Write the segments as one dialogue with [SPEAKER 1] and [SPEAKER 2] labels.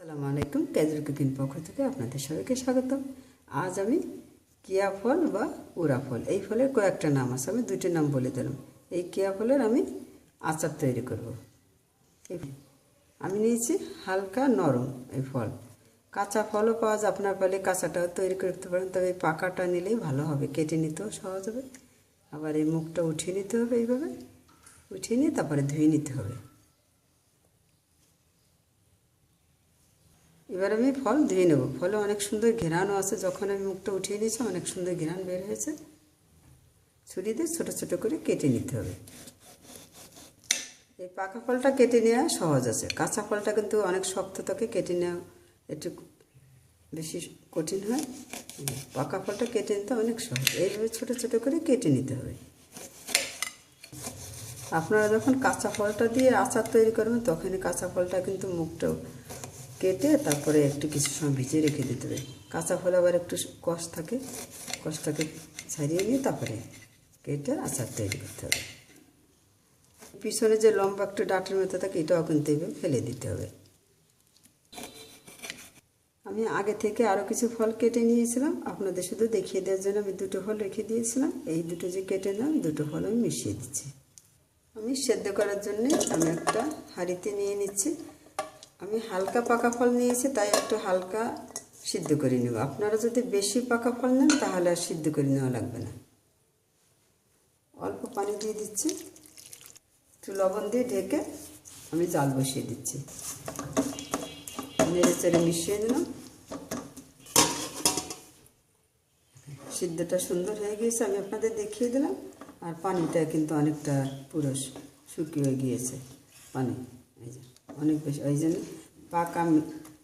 [SPEAKER 1] আসসালামু আলাইকুম, casual cooking পক্ষ থেকে আপনাদের সবাইকে স্বাগতম। আজ আমি কিয়া ফল বা উড়া ফল, এই ফলের কয়েকটা নাম আছে, আমি দুইটা নাম বলে দিলাম। এই কিয়া ফলের আমি আচার তৈরি করব। আমি নিয়েছি হালকা নরম এই ফল। কাঁচা ফলও পাওয়া যায়, আপনার ফলে কাঁচাটাও তৈরি করতে পারেন, তবে পাকাটা নিলেই ভালো হবে, কেটে নিতেও সহজ হবে। আবার এই মুখটা উঠিয়ে নিতে হবে এইভাবে, উঠিয়ে নিয়ে তারপরে ধুয়ে নিতে হবে। এবার আমি ফল ধুয়ে নেব। ফলে অনেক সুন্দর ঘেরানো আছে। যখন আমি মুখটা উঠিয়ে নিয়েছি, অনেক সুন্দর ঘেরান বের হয়েছে। ছুরি দিয়ে ছোটো ছোটো করে কেটে নিতে হবে। এই পাকা ফলটা কেটে নেওয়া সহজ আছে। কাঁচা ফলটা কিন্তু অনেক শক্ত থাকে কেটে নেওয়া একটু বেশি কঠিন হয়। পাকা ফলটা কেটে নিতে অনেক সহজ। এইভাবে ছোটো ছোটো করে কেটে নিতে হবে। আপনারা যখন কাঁচা ফলটা দিয়ে আচার তৈরি করবেন, তখনই কাঁচা ফলটা কিন্তু মুখটাও কেটে তারপরে একটু কিছু সময় ভিজিয়ে রেখে দিতে হবে। কাঁচা ফল আবার একটু কষ থাকে কষটাকে ছাড়িয়ে নিয়ে তারপরে কেটে আচার তৈরি করতে হবে। পিছনে যে লম্বা একটু ডাটের মতো থাকে, এটাও কিন্তু এভাবে ফেলে দিতে হবে। আমি আগে থেকে আরও কিছু ফল কেটে নিয়েছিলাম। আপনাদের শুধু দেখিয়ে দেওয়ার জন্য আমি দুটো ফল রেখে দিয়েছিলাম। এই দুটো যে কেটে নিলাম, দুটো ফল আমি মিশিয়ে দিচ্ছি। আমি সেদ্ধ করার জন্য আমি একটা হাঁড়িতে নিয়ে নিচ্ছি। আমি হালকা পাকা ফল নিয়েছি, তাই একটু হালকা সিদ্ধ করে নেব। আপনারা যদি বেশি পাকা ফল নেন, তাহলে আর সিদ্ধ করে নেওয়া লাগবে না। অল্প পানি দিয়ে দিচ্ছি। একটু লবণ দিয়ে ঢেকে আমি জাল বসিয়ে দিচ্ছি। নেড়ে চেড়ে মিশিয়ে দিলাম সিদ্ধটা সুন্দর হয়ে গিয়েছে, আমি আপনাদের দেখিয়ে দিলাম। আর পানিটা কিন্তু অনেকটা পুরো শুকিয়ে গিয়েছে, পানি। এই যে। অনেক বেশি। ওই জন্য পাকা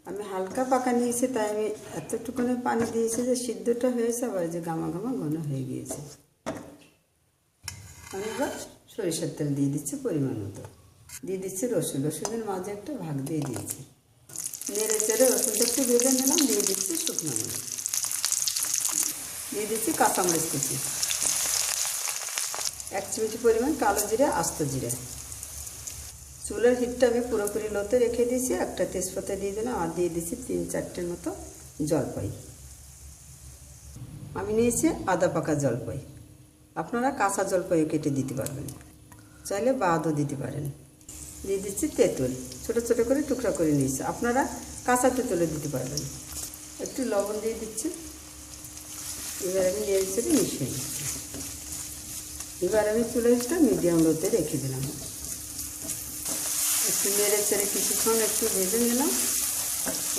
[SPEAKER 1] আমি হালকা পাকা নিয়েছি, তাই আমি এতটুকুনি পানি দিয়েছি যে সিদ্ধটা হয়েছে, আবার যে গামা গামা ঘন হয়ে গিয়েছে। আমি সরিষার তেল দিয়ে দিচ্ছি পরিমাণ মতো। দিয়ে দিচ্ছি রসুন। রসুনের মাঝে একটা ভাগ দিয়ে দিয়েছি। নেড়ে চেড়ে রসুনটা একটু ভেজে নিলাম, দিয়ে দিচ্ছি শুকনো মরিচ। দিয়ে দিচ্ছি কাঁচামরিচ কুচি। এক চিমটি পরিমাণ কালো জিরে, আস্ত জিরা। চুলের হিটটা আমি পুরোপুরি লোতে রেখে দিয়েছি, একটা তেজপাতা দিয়ে দিলাম, আর দিয়ে দিচ্ছি তিন চারটের মতো জলপাই। আমি নিয়েছি আদা পাকা জলপাই। আপনারা কাঁচা জলপাইও কেটে দিতে পারবেন। চাইলে বাদও দিতে পারেন। দিয়ে দিচ্ছি তেঁতুল। ছোটো ছোটো করে টুকরা করে নিয়েছি। আপনারা কাঁচা তেঁতুলে দিতে পারবেন। একটু লবণ দিয়ে দিচ্ছি। এবার আমি নেড়ে চেড়ে মিশিয়ে দিচ্ছি এবার আমি চুলেটা মিডিয়াম লোতে রেখে দিলাম। একটু নেড়ে চেড়ে কিছুক্ষণ একটু ভেজে নিলাম।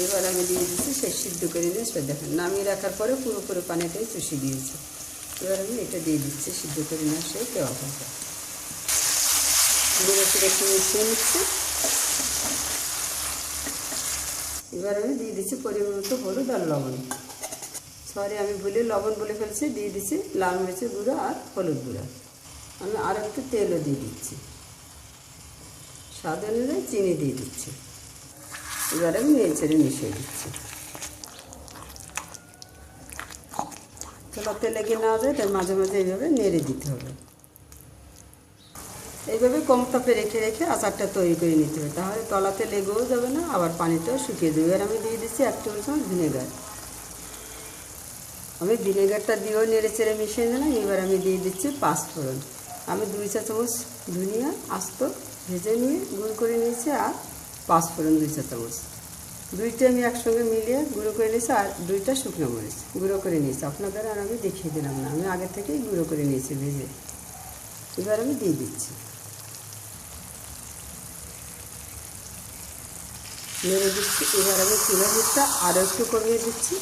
[SPEAKER 1] এবার আমি দিয়ে দিচ্ছি সে সিদ্ধ করে নিয়ে সে দেখেন নামিয়ে রাখার পরে পুরোপুরি পানিটাই চুষি দিয়েছি। এবার আমি এটা দিয়ে দিচ্ছি, সিদ্ধ করে নিয়ে সে দেওয়া হবে একটু মিশিয়ে নিচ্ছি। এবার আমি দিয়ে দিচ্ছি পরিমাণ মতো হলুদ আর লবণ। সরি, আমি ভুলে লবণ বলে ফেলছি। দিয়ে দিচ্ছি লাল মরিচের গুঁড়ো আর হলুদ গুঁড়ো। আমি আর একটু তেলও দিয়ে দিচ্ছি। স্বাদ অনুযায়ী চিনি দিয়ে দিচ্ছি। এবার আমি চেড়ে মিশিয়ে দিচ্ছি। চলাতে লেগে না যায় তাই মাঝে মাঝে এইভাবে নেড়ে দিতে হবে। এইভাবে কম তাপে রেখে রেখে আচারটা তৈরি করে নিতে হবে। তাহলে তলাতে লেগেও যাবে না, আবার পানিটাও শুকিয়ে দেবে এবার আমি দিয়ে দিচ্ছি এক টেবিল চামচ ভিনেগার। আমি ভিনেগারটা দিয়েও নেড়ে চেড়ে মিশিয়ে নিলাম। এবার আমি দিয়ে দিচ্ছি পাঁচফোড়ন। আমি দুই চা চামচ ধনিয়া, আস্ত ভেজে নিয়ে গুঁড়ো করে নিয়েছি আর পাঁচফোড়ন দুই চা চামচ। দুইটা আমি একসঙ্গে মিলিয়ে গুঁড়ো করে নিয়েছি আর দুইটা শুকনো মরিচ গুঁড়ো করে নিয়েছি। আপনাদের আর আমি দেখিয়ে দিলাম না। আমি আগে থেকেই গুঁড়ো করে নিয়েছি ভেজে। এবার আমি দিয়ে দিচ্ছি। নেড়ে দিচ্ছি। এবার আমি চুলা হিটটা আরও একটু কমিয়ে দিচ্ছি।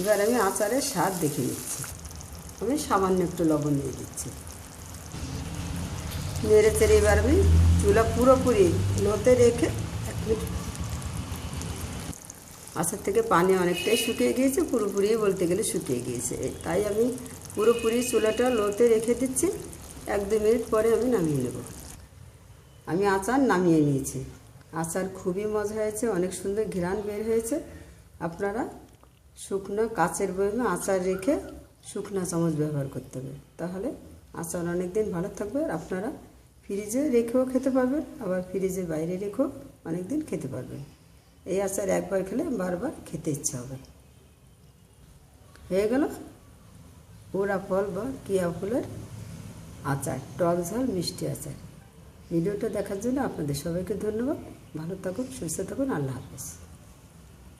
[SPEAKER 1] এবার আমি আচারের স্বাদ দেখে নিচ্ছি। আমি সামান্য একটু লবণ দিয়ে দিচ্ছি। নেড়ে চেড়ে এবার আমি চুলা পুরোপুরি লোতে রেখে এক মিনিট আচার থেকে পানি অনেকটাই শুকিয়ে গিয়েছে, পুরোপুরি বলতে গেলে শুকিয়ে গিয়েছে। তাই আমি পুরোপুরি চুলাটা লোতে রেখে দিচ্ছি। এক দু মিনিট পরে আমি নামিয়ে নেব। আমি আচার নামিয়ে নিয়েছি। আচার খুবই মজা হয়েছে, অনেক সুন্দর ঘ্রাণ বের হয়েছে। আপনারা শুকনো কাচের বয়মে আচার রেখে শুকনো চামচ ব্যবহার করতে হবে। তাহলে আচার অনেক দিন ভালো থাকবে আর আপনারা ফ্রিজে রেখেও খেতে পারবেন, আবার ফ্রিজের বাইরে রেখেও অনেক দিন খেতে পারবেন। এই আচার একবার খেলে বারবার খেতে ইচ্ছা হবে। হয়ে গেল ওরা ফল বা কিয়া ফুলের আচার, টক ঝাল, মিষ্টি আচার। ভিডিওটা দেখার জন্য আপনাদের সবাইকে ধন্যবাদ। ভালো থাকুন, সুস্থ থাকুন, আল্লাহ হাফেজ।